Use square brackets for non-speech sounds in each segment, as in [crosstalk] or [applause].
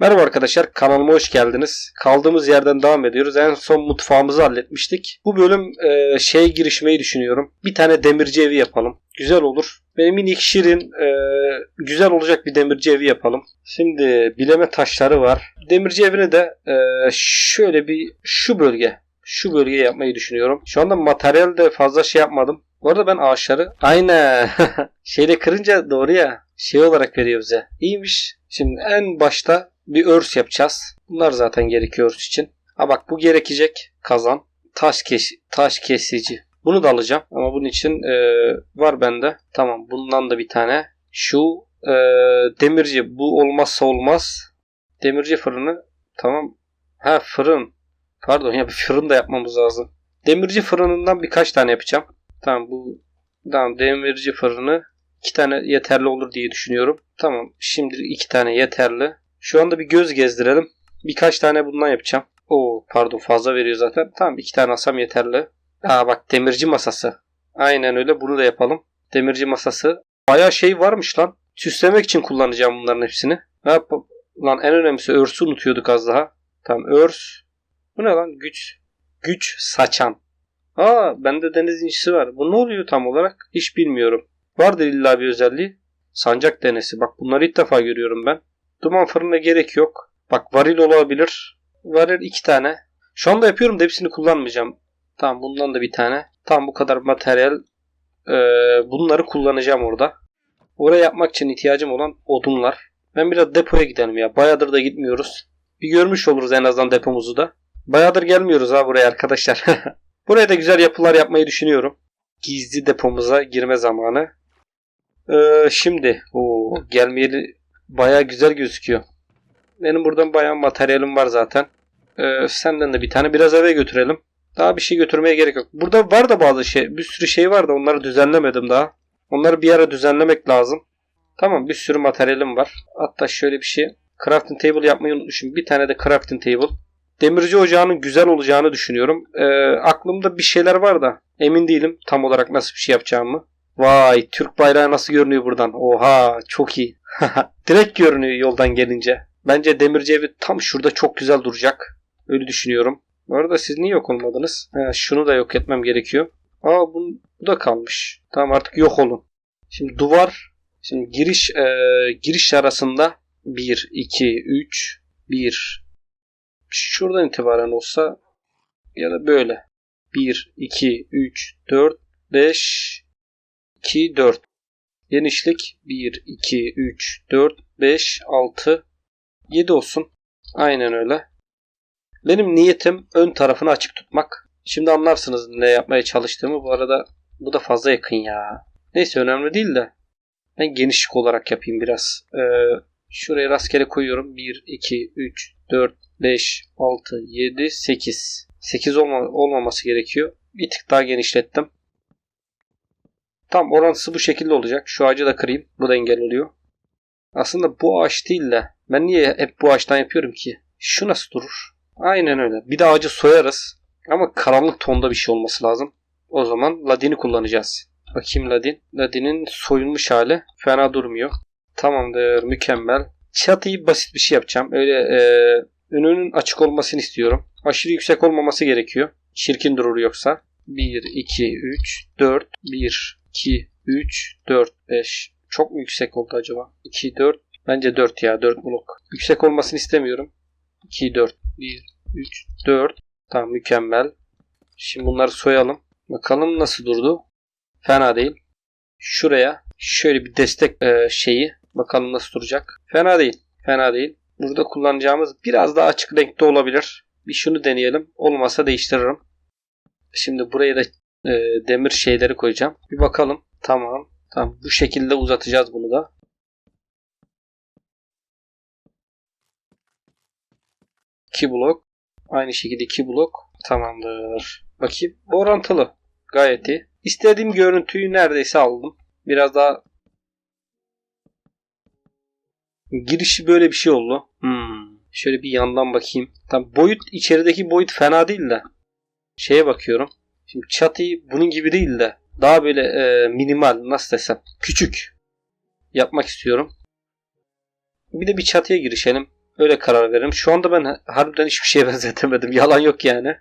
Merhaba arkadaşlar kanalıma hoş geldiniz. Kaldığımız yerden devam ediyoruz. En son mutfağımızı halletmiştik. Bu bölüm e, şeye girişmeyi düşünüyorum. Bir tane demirci evi yapalım. Güzel olur. Benim minik şirin e, güzel olacak bir demirci evi yapalım. Şimdi bileme taşları var. Demirci evini de e, şöyle bir şu bölge şu bölgeye yapmayı düşünüyorum. Şu anda materyal de fazla şey yapmadım. Bu arada ben ağaçları aynen [laughs] şeyle kırınca doğru ya şey olarak veriyor bize. İyiymiş. Şimdi en başta bir örs yapacağız. Bunlar zaten gerekiyor örs için. Ha bak bu gerekecek kazan. Taş kes taş kesici. Bunu da alacağım ama bunun için e, var bende. Tamam bundan da bir tane. Şu e, demirci bu olmazsa olmaz. Demirci fırını tamam. Ha fırın. Pardon ya bir fırın da yapmamız lazım. Demirci fırınından birkaç tane yapacağım. Tamam bu tamam demirci fırını iki tane yeterli olur diye düşünüyorum. Tamam şimdi iki tane yeterli. Şu anda bir göz gezdirelim. Birkaç tane bundan yapacağım. Oo pardon fazla veriyor zaten. Tamam iki tane alsam yeterli. Aa bak demirci masası. Aynen öyle bunu da yapalım. Demirci masası. Baya şey varmış lan. Süslemek için kullanacağım bunların hepsini. Yap lan en önemlisi örsü unutuyorduk az daha. Tamam örs. Bu ne lan? Güç. Güç saçan. Aa bende deniz incisi var. Bu ne oluyor tam olarak? Hiç bilmiyorum. Vardır illa bir özelliği. Sancak denesi. Bak bunları ilk defa görüyorum ben. Duman fırına gerek yok. Bak varil olabilir. Varil iki tane. Şu anda yapıyorum da hepsini kullanmayacağım. Tamam bundan da bir tane. Tamam bu kadar materyal. Ee, bunları kullanacağım orada. Oraya yapmak için ihtiyacım olan odunlar. Ben biraz depoya gidelim ya. Bayağıdır da gitmiyoruz. Bir görmüş oluruz en azından depomuzu da. Bayağıdır gelmiyoruz ha buraya arkadaşlar. [laughs] buraya da güzel yapılar yapmayı düşünüyorum. Gizli depomuza girme zamanı. Ee, şimdi o gelmeyeli baya güzel gözüküyor. Benim buradan bayağı materyalim var zaten. Ee, senden de bir tane biraz eve götürelim. Daha bir şey götürmeye gerek yok. Burada var da bazı şey, bir sürü şey var da onları düzenlemedim daha. Onları bir ara düzenlemek lazım. Tamam bir sürü materyalim var. Hatta şöyle bir şey. Crafting table yapmayı unutmuşum. Bir tane de crafting table. Demirci ocağının güzel olacağını düşünüyorum. Ee, aklımda bir şeyler var da emin değilim tam olarak nasıl bir şey yapacağımı. Vay Türk bayrağı nasıl görünüyor buradan? Oha çok iyi. [laughs] Direkt görünüyor yoldan gelince. Bence demirci evi tam şurada çok güzel duracak. Öyle düşünüyorum. Bu arada siz niye yok olmadınız? He, şunu da yok etmem gerekiyor. Aa bu, bu da kalmış. Tamam artık yok olun. Şimdi duvar. Şimdi giriş e, giriş arasında 1, 2, 3, 1. Şuradan itibaren olsa ya da böyle. 1, 2, 3, 4, 5, 2, 4. Genişlik 1, 2, 3, 4, 5, 6, 7 olsun. Aynen öyle. Benim niyetim ön tarafını açık tutmak. Şimdi anlarsınız ne yapmaya çalıştığımı. Bu arada bu da fazla yakın ya. Neyse önemli değil de. Ben genişlik olarak yapayım biraz. Ee, şuraya rastgele koyuyorum. 1, 2, 3, 4, 5, 6, 7, 8. 8 olma, olmaması gerekiyor. Bir tık daha genişlettim. Tam orantısı bu şekilde olacak. Şu ağacı da kırayım. Bu da engel oluyor. Aslında bu ağaç değil de ben niye hep bu ağaçtan yapıyorum ki? Şu nasıl durur? Aynen öyle. Bir de ağacı soyarız. Ama karanlık tonda bir şey olması lazım. O zaman ladini kullanacağız. Bakayım ladin. Ladinin soyulmuş hali fena durmuyor. Tamamdır. Mükemmel. Çatıyı basit bir şey yapacağım. Öyle e, önünün açık olmasını istiyorum. Aşırı yüksek olmaması gerekiyor. Çirkin durur yoksa. 1, 2, 3, 4, 1, 2, 3, 4, 5. Çok mu yüksek oldu acaba? 2, 4. Bence 4 ya. 4 blok. Yüksek olmasını istemiyorum. 2, 4. 1, 3, 4. Tamam mükemmel. Şimdi bunları soyalım. Bakalım nasıl durdu. Fena değil. Şuraya şöyle bir destek e, şeyi. Bakalım nasıl duracak. Fena değil. Fena değil. Burada kullanacağımız biraz daha açık renkte olabilir. Bir şunu deneyelim. Olmasa değiştiririm. Şimdi buraya da e, demir şeyleri koyacağım. Bir bakalım. Tamam. Tamam. Bu şekilde uzatacağız bunu da. İki blok. Aynı şekilde iki blok. Tamamdır. Bakayım. Orantılı. Gayet iyi. İstediğim görüntüyü neredeyse aldım. Biraz daha girişi böyle bir şey oldu. Hmm. Şöyle bir yandan bakayım. Tam boyut içerideki boyut fena değil de. Şeye bakıyorum. Şimdi çatıyı bunun gibi değil de daha böyle e, minimal nasıl desem küçük yapmak istiyorum. Bir de bir çatıya girişelim. Öyle karar veririm. Şu anda ben harbiden hiçbir şeye [laughs] benzetemedim. Yalan yok yani.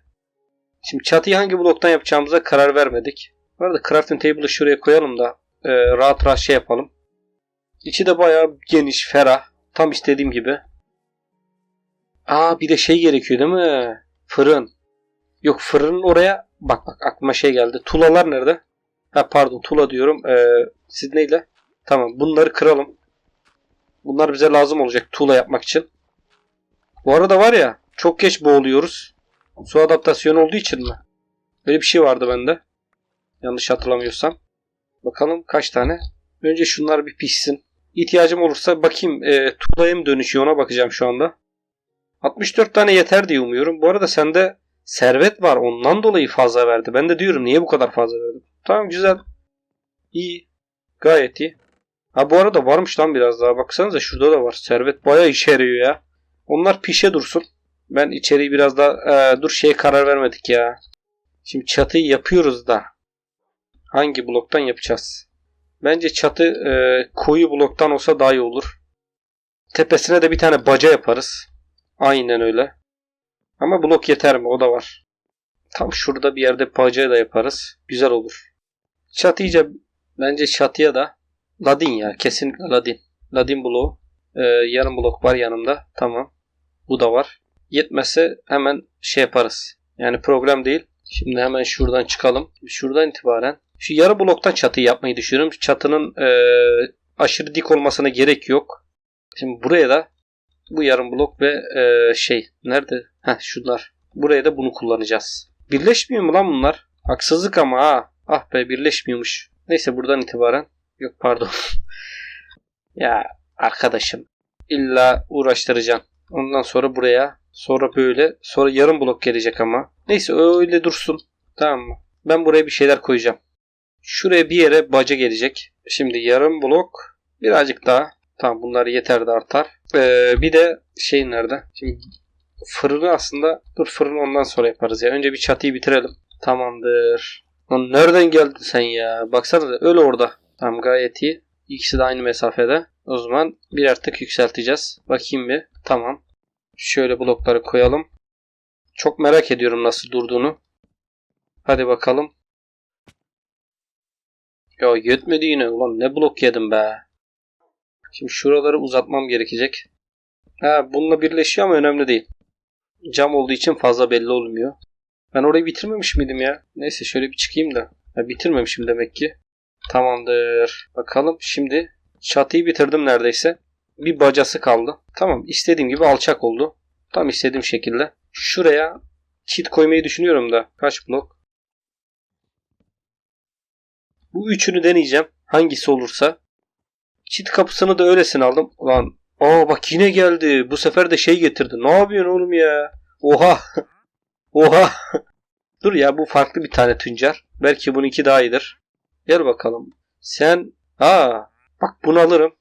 Şimdi çatıyı hangi bloktan yapacağımıza karar vermedik. Bu arada crafting table'ı şuraya koyalım da e, rahat rahat şey yapalım. İçi de bayağı geniş, ferah. Tam istediğim gibi. Aa bir de şey gerekiyor değil mi? Fırın. Yok fırının oraya bak bak aklıma şey geldi. Tulalar nerede? Ha pardon tula diyorum. Ee, siz neyle? Tamam bunları kıralım. Bunlar bize lazım olacak tuğla yapmak için. Bu arada var ya çok geç boğuluyoruz. Su adaptasyonu olduğu için mi? Böyle bir şey vardı bende. Yanlış hatırlamıyorsam. Bakalım kaç tane. Önce şunlar bir pişsin. İhtiyacım olursa bakayım e, tuğlaya dönüşüyor ona bakacağım şu anda. 64 tane yeter diye umuyorum. Bu arada sende servet var ondan dolayı fazla verdi. Ben de diyorum niye bu kadar fazla verdi. Tamam güzel. İyi. Gayet iyi. Ha bu arada varmış lan biraz daha. Baksanıza şurada da var. Servet bayağı işe yarıyor ya. Onlar pişe dursun. Ben içeriği biraz daha e, dur şeye karar vermedik ya. Şimdi çatıyı yapıyoruz da. Hangi bloktan yapacağız? Bence çatı e, koyu bloktan olsa daha iyi olur. Tepesine de bir tane baca yaparız. Aynen öyle. Ama blok yeter mi? O da var. Tam şurada bir yerde baca da yaparız. Güzel olur. Çatıya bence çatıya da Ladin ya. Kesinlikle Ladin. Ladin bloğu. Ee, yarım blok var yanımda. Tamam. Bu da var. Yetmezse hemen şey yaparız. Yani problem değil. Şimdi hemen şuradan çıkalım. Şuradan itibaren şu yarı bloktan çatı yapmayı düşünüyorum. Çatının e, aşırı dik olmasına gerek yok. Şimdi buraya da bu yarım blok ve e, şey nerede? Heh şunlar. Buraya da bunu kullanacağız. Birleşmiyor mu lan bunlar? Haksızlık ama ha. Ah be birleşmiyormuş. Neyse buradan itibaren. Yok pardon. [laughs] ya arkadaşım. illa uğraştıracaksın. Ondan sonra buraya. Sonra böyle. Sonra yarım blok gelecek ama. Neyse öyle dursun. Tamam mı? Ben buraya bir şeyler koyacağım. Şuraya bir yere baca gelecek. Şimdi yarım blok. Birazcık daha. Tamam bunlar yeter de artar. Ee, bir de şey nerede? Şimdi fırını aslında dur fırını ondan sonra yaparız ya. Önce bir çatıyı bitirelim. Tamamdır. Lan nereden geldin sen ya? Baksana öyle orada. Tamam gayet iyi. İkisi de aynı mesafede. O zaman birer tık yükselteceğiz. Bakayım bir. Tamam. Şöyle blokları koyalım. Çok merak ediyorum nasıl durduğunu. Hadi bakalım. Ya yetmedi yine. Ulan ne blok yedim be. Şimdi şuraları uzatmam gerekecek. Ha bununla birleşiyor ama önemli değil. Cam olduğu için fazla belli olmuyor. Ben orayı bitirmemiş miydim ya? Neyse şöyle bir çıkayım da. Ha, bitirmemişim demek ki. Tamamdır. Bakalım şimdi çatıyı bitirdim neredeyse. Bir bacası kaldı. Tamam istediğim gibi alçak oldu. Tam istediğim şekilde. Şuraya çit koymayı düşünüyorum da. Kaç blok? Bu üçünü deneyeceğim. Hangisi olursa. Çit kapısını da öylesine aldım. Ulan aa bak yine geldi. Bu sefer de şey getirdi. Ne yapıyorsun oğlum ya? Oha. [laughs] Oha. [laughs] Dur ya bu farklı bir tane tüncer. Belki bununki daha iyidir. Gel bakalım. Sen aa bak bunu alırım.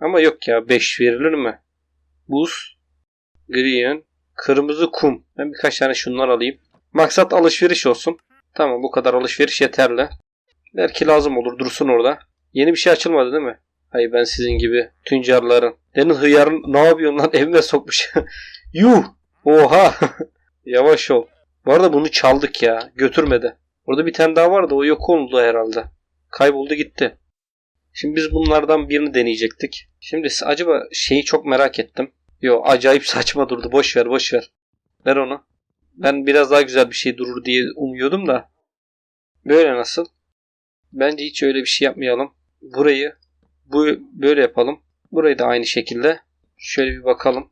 Ama yok ya 5 verilir mi? Buz, green, kırmızı kum. Ben birkaç tane şunlar alayım. Maksat alışveriş olsun. Tamam bu kadar alışveriş yeterli. Belki lazım olur dursun orada. Yeni bir şey açılmadı değil mi? Hayır ben sizin gibi tüncerlerin. Senin hıyarın ne yapıyorsun lan evime sokmuş. [laughs] Yuh! Oha! [laughs] Yavaş ol. Bu arada bunu çaldık ya. Götürmedi. Orada bir tane daha vardı. O yok oldu herhalde. Kayboldu gitti. Şimdi biz bunlardan birini deneyecektik. Şimdi acaba şeyi çok merak ettim. Yo acayip [laughs] saçma durdu. Boş ver boş ver. Ver onu. Ben biraz daha güzel bir şey durur diye umuyordum da. Böyle nasıl? Bence hiç öyle bir şey yapmayalım. Burayı bu böyle yapalım. Burayı da aynı şekilde. Şöyle bir bakalım.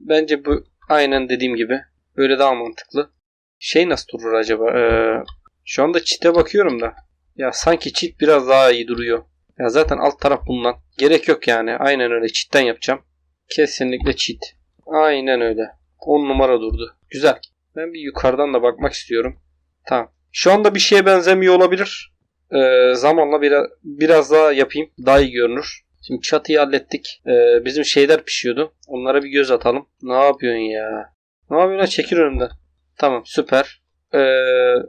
Bence bu aynen dediğim gibi. Böyle daha mantıklı. Şey nasıl durur acaba? Ee, şu anda çite bakıyorum da. Ya sanki çit biraz daha iyi duruyor. Ya zaten alt taraf bundan. Gerek yok yani. Aynen öyle çitten yapacağım. Kesinlikle çit. Aynen öyle. 10 numara durdu. Güzel. Ben bir yukarıdan da bakmak istiyorum. Tamam. Şu anda bir şeye benzemiyor olabilir. Ee, zamanla biraz, biraz daha yapayım. Daha iyi görünür. Şimdi çatıyı hallettik. Ee, bizim şeyler pişiyordu. Onlara bir göz atalım. Ne yapıyorsun ya? Ne yapıyorsun? Çekil önümden. Tamam süper. Ee,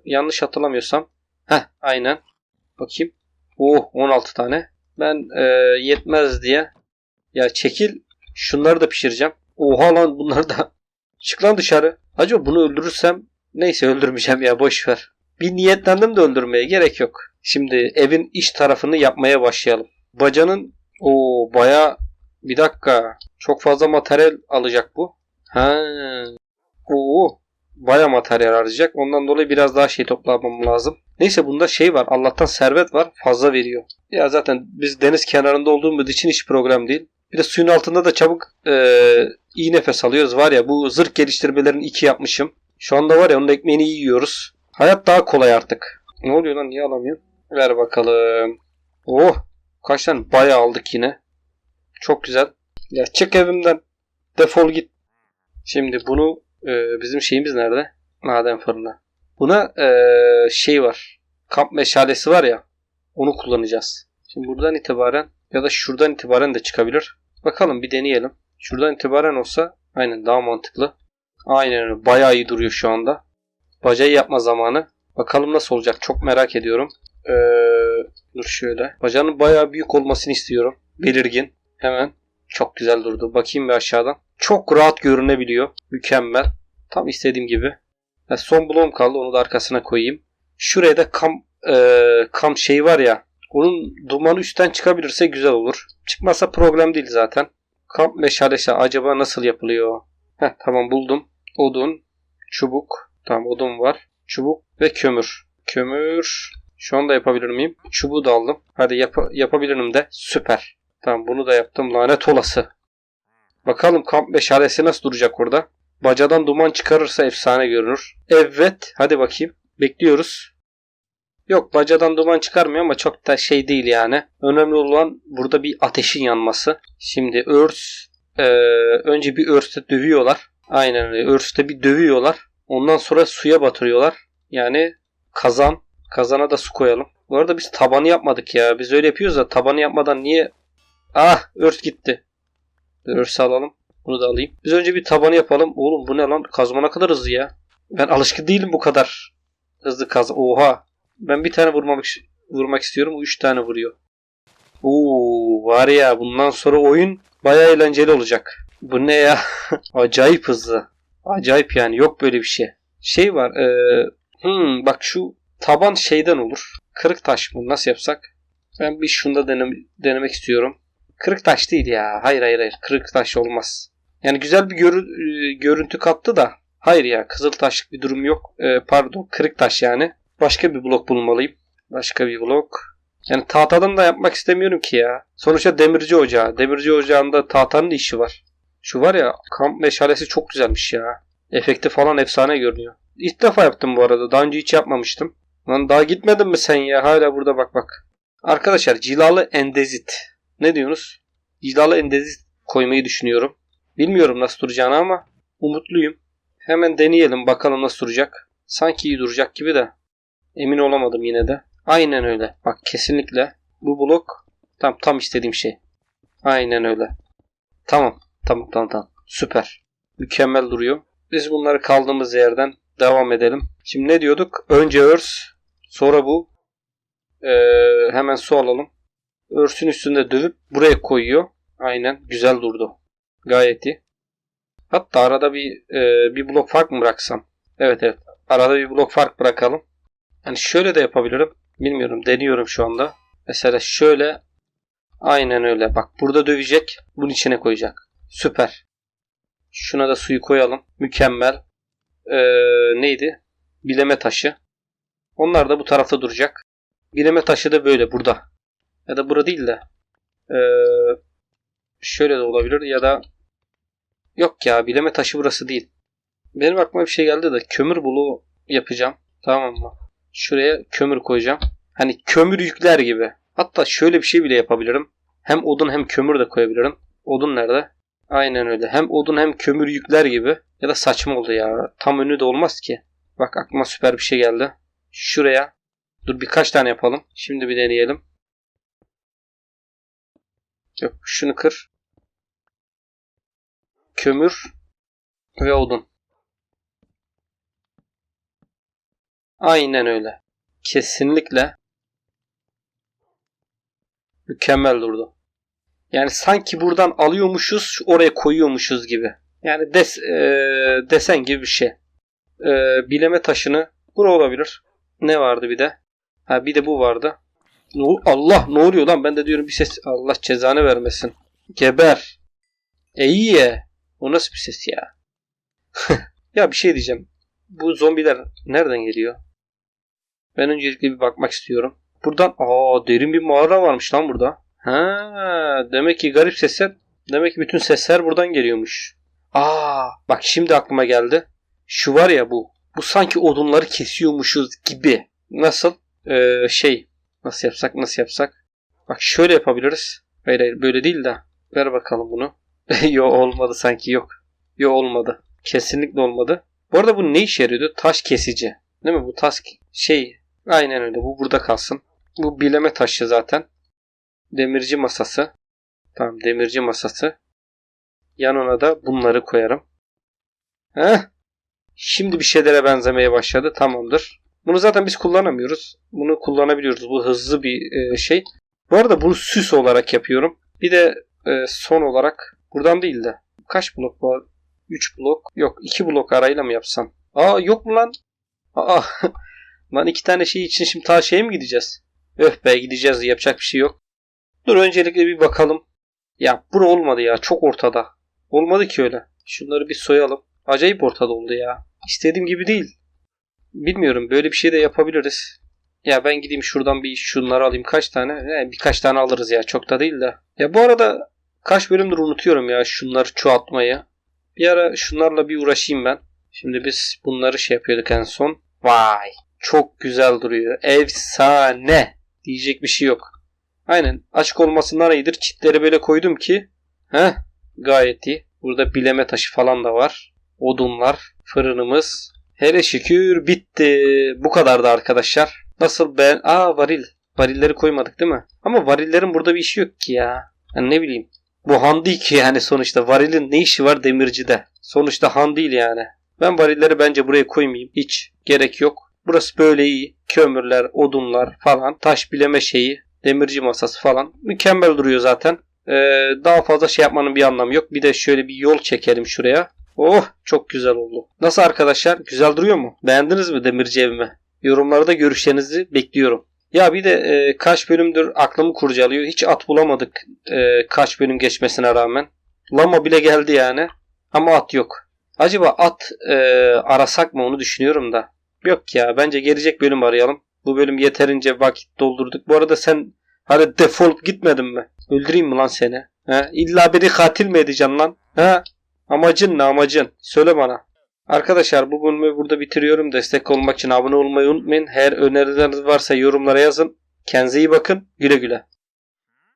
yanlış hatırlamıyorsam. Heh aynen. Bakayım. Oh 16 tane. Ben e, yetmez diye. Ya çekil. Şunları da pişireceğim. Oha lan bunlar da. [laughs] Çık lan dışarı. Acaba bunu öldürürsem neyse öldürmeyeceğim ya boş ver. Bir niyetlendim de öldürmeye gerek yok. Şimdi evin iç tarafını yapmaya başlayalım. Bacanın o baya bir dakika çok fazla materyal alacak bu. Ha. Oo baya materyal harcayacak. Ondan dolayı biraz daha şey toplamam lazım. Neyse bunda şey var. Allah'tan servet var. Fazla veriyor. Ya zaten biz deniz kenarında olduğumuz için hiç problem değil. Bir de suyun altında da çabuk e, iyi nefes alıyoruz. Var ya bu zırh geliştirmelerini iki yapmışım. Şu anda var ya onun ekmeğini yiyoruz. Hayat daha kolay artık. Ne oluyor lan niye alamıyorum? Ver bakalım. Oh kaç tane bayağı aldık yine. Çok güzel. Ya çık evimden. Defol git. Şimdi bunu e, bizim şeyimiz nerede? Maden fırını. Buna e, şey var. Kamp meşalesi var ya. Onu kullanacağız. Şimdi buradan itibaren ya da şuradan itibaren de çıkabilir. Bakalım bir deneyelim. Şuradan itibaren olsa aynen daha mantıklı. Aynen öyle. Bayağı iyi duruyor şu anda. Bacayı yapma zamanı. Bakalım nasıl olacak. Çok merak ediyorum. Ee, dur şöyle. Bacanın bayağı büyük olmasını istiyorum. Belirgin. Hemen. Çok güzel durdu. Bakayım bir aşağıdan. Çok rahat görünebiliyor. Mükemmel. Tam istediğim gibi. Ha, son bloğum kaldı. Onu da arkasına koyayım. Şuraya da kam, e, kam şey var ya. Onun dumanı üstten çıkabilirse güzel olur. Çıkmasa problem değil zaten. Kamp meşalesi acaba nasıl yapılıyor? Heh, tamam buldum. Odun, çubuk. Tamam odun var. Çubuk ve kömür. Kömür. Şu anda yapabilir miyim? Çubuğu da aldım. Hadi yap yapabilirim de. Süper. Tamam bunu da yaptım. Lanet olası. Bakalım kamp meşalesi nasıl duracak orada. Bacadan duman çıkarırsa efsane görünür. Evet. Hadi bakayım. Bekliyoruz. Yok bacadan duman çıkarmıyor ama çok da şey değil yani. Önemli olan burada bir ateşin yanması. Şimdi örs e, önce bir örste dövüyorlar. Aynen öyle. Örste bir dövüyorlar. Ondan sonra suya batırıyorlar. Yani kazan. Kazana da su koyalım. Bu arada biz tabanı yapmadık ya. Biz öyle yapıyoruz da tabanı yapmadan niye... Ah örs gitti. Örs alalım. Bunu da alayım. Biz önce bir tabanı yapalım. Oğlum bu ne lan? Kazma ne kadar hızlı ya. Ben alışkın değilim bu kadar hızlı kaz. Oha. Ben bir tane vurmak vurmak istiyorum. Üç tane vuruyor. Oo var ya bundan sonra oyun baya eğlenceli olacak. Bu ne ya? [laughs] Acayip hızlı. Acayip yani yok böyle bir şey. Şey var. Ee, hmm, bak şu taban şeyden olur. Kırık taş mı? Nasıl yapsak? Ben bir şunda denem denemek istiyorum. Kırık taş değil ya. Hayır hayır hayır. Kırık taş olmaz. Yani güzel bir görü görüntü kattı da. Hayır ya kızıl taşlık bir durum yok. Ee, pardon kırık taş yani. Başka bir blok bulmalıyım. Başka bir blok. Yani tahtadan da yapmak istemiyorum ki ya. Sonuçta demirci ocağı. Demirci ocağında tahtanın işi var. Şu var ya kamp meşalesi çok güzelmiş ya. Efekti falan efsane görünüyor. İlk defa yaptım bu arada. Daha önce hiç yapmamıştım. Lan daha gitmedin mi sen ya? Hala burada bak bak. Arkadaşlar cilalı endezit. Ne diyorsunuz? Cilalı endezit koymayı düşünüyorum. Bilmiyorum nasıl duracağını ama umutluyum. Hemen deneyelim bakalım nasıl duracak. Sanki iyi duracak gibi de. Emin olamadım yine de. Aynen öyle. Bak kesinlikle bu blok tam tam istediğim şey. Aynen öyle. Tamam. Tamam tamam tamam. Süper. Mükemmel duruyor. Biz bunları kaldığımız yerden devam edelim. Şimdi ne diyorduk? Önce örs. Sonra bu. Ee, hemen su alalım. Örsün üstünde dövüp buraya koyuyor. Aynen. Güzel durdu. Gayet iyi. Hatta arada bir e, bir blok fark mı bıraksam? Evet evet. Arada bir blok fark bırakalım. Yani şöyle de yapabilirim. Bilmiyorum. Deniyorum şu anda. Mesela şöyle. Aynen öyle. Bak burada dövecek. Bunun içine koyacak. Süper. Şuna da suyu koyalım. Mükemmel. Ee, neydi? Bileme taşı. Onlar da bu tarafta duracak. Bileme taşı da böyle burada. Ya da burada değil de. Ee, şöyle de olabilir ya da yok ya bileme taşı burası değil. Benim aklıma bir şey geldi de kömür bulu yapacağım. Tamam mı? Şuraya kömür koyacağım. Hani kömür yükler gibi. Hatta şöyle bir şey bile yapabilirim. Hem odun hem kömür de koyabilirim. Odun nerede? Aynen öyle. Hem odun hem kömür yükler gibi. Ya da saçma oldu ya. Tam önü de olmaz ki. Bak aklıma süper bir şey geldi. Şuraya. Dur birkaç tane yapalım. Şimdi bir deneyelim. Yok şunu kır. Kömür ve odun. Aynen öyle. Kesinlikle mükemmel durdu. Yani sanki buradan alıyormuşuz, oraya koyuyormuşuz gibi. Yani des, e, desen gibi bir şey. E, bileme taşını bu olabilir. Ne vardı bir de? Ha bir de bu vardı. Allah ne oluyor lan? Ben de diyorum bir ses. Allah cezanı vermesin. Geber. E. O nasıl bir ses ya? [laughs] ya bir şey diyeceğim. Bu zombiler nereden geliyor? Ben öncelikle bir bakmak istiyorum. Buradan aa derin bir mağara varmış lan burada. Ha demek ki garip sesler demek ki bütün sesler buradan geliyormuş. Aa bak şimdi aklıma geldi. Şu var ya bu. Bu sanki odunları kesiyormuşuz gibi. Nasıl? Ee, şey nasıl yapsak nasıl yapsak? Bak şöyle yapabiliriz. Hayır hayır böyle değil de. Ver bakalım bunu. [laughs] yo olmadı sanki yok. Yo olmadı. Kesinlikle olmadı. Bu arada bu ne işe yarıyordu? Taş kesici. Değil mi? Bu taş şey. Aynen öyle. Bu burada kalsın. Bu bileme taşı zaten. Demirci masası. Tamam demirci masası. Yanına da bunları koyarım. Heh. Şimdi bir şeylere benzemeye başladı. Tamamdır. Bunu zaten biz kullanamıyoruz. Bunu kullanabiliyoruz. Bu hızlı bir e, şey. Bu arada bunu süs olarak yapıyorum. Bir de e, son olarak buradan değil de kaç blok var? 3 blok. Yok 2 blok arayla mı yapsam? Aa yok mu lan? Aa [laughs] lan iki tane şey için şimdi ta şeye mi gideceğiz? Öh be gideceğiz yapacak bir şey yok. Dur öncelikle bir bakalım. Ya bura olmadı ya çok ortada. Olmadı ki öyle. Şunları bir soyalım. Acayip ortada oldu ya. İstediğim gibi değil. Bilmiyorum böyle bir şey de yapabiliriz. Ya ben gideyim şuradan bir şunları alayım kaç tane? He, birkaç tane alırız ya çok da değil de. Ya bu arada kaç bölümdür unutuyorum ya şunları çoğaltmayı. Bir ara şunlarla bir uğraşayım ben. Şimdi biz bunları şey yapıyorduk en son. Vay çok güzel duruyor. Efsane. Diyecek bir şey yok. Aynen açık olmasından iyidir. Çitleri böyle koydum ki. Heh gayet iyi. Burada bileme taşı falan da var. Odunlar, fırınımız. Hele şükür bitti. Bu kadardı arkadaşlar. Nasıl ben... Aa varil. Varilleri koymadık değil mi? Ama varillerin burada bir işi yok ki ya. Yani ne bileyim. Bu han değil ki yani sonuçta. Varilin ne işi var demircide? Sonuçta han değil yani. Ben varilleri bence buraya koymayayım. Hiç gerek yok. Burası böyle iyi. Kömürler, odunlar falan. Taş bileme şeyi. Demirci masası falan. Mükemmel duruyor zaten. Ee, daha fazla şey yapmanın bir anlamı yok. Bir de şöyle bir yol çekelim şuraya. Oh çok güzel oldu. Nasıl arkadaşlar? Güzel duruyor mu? Beğendiniz mi demirci evimi? Yorumlarda görüşlerinizi bekliyorum. Ya bir de e, kaç bölümdür aklımı kurcalıyor. Hiç at bulamadık e, kaç bölüm geçmesine rağmen. Lama bile geldi yani. Ama at yok. Acaba at e, arasak mı onu düşünüyorum da. Yok ya bence gelecek bölüm arayalım. Bu bölüm yeterince vakit doldurduk. Bu arada sen hadi defolup gitmedin mi? Öldüreyim mi lan seni? He? İlla beni katil mi edeceksin lan? He? Amacın ne amacın? Söyle bana. Arkadaşlar bu bölümü burada bitiriyorum. Destek olmak için abone olmayı unutmayın. Eğer önerileriniz varsa yorumlara yazın. Kendinize iyi bakın. Güle güle.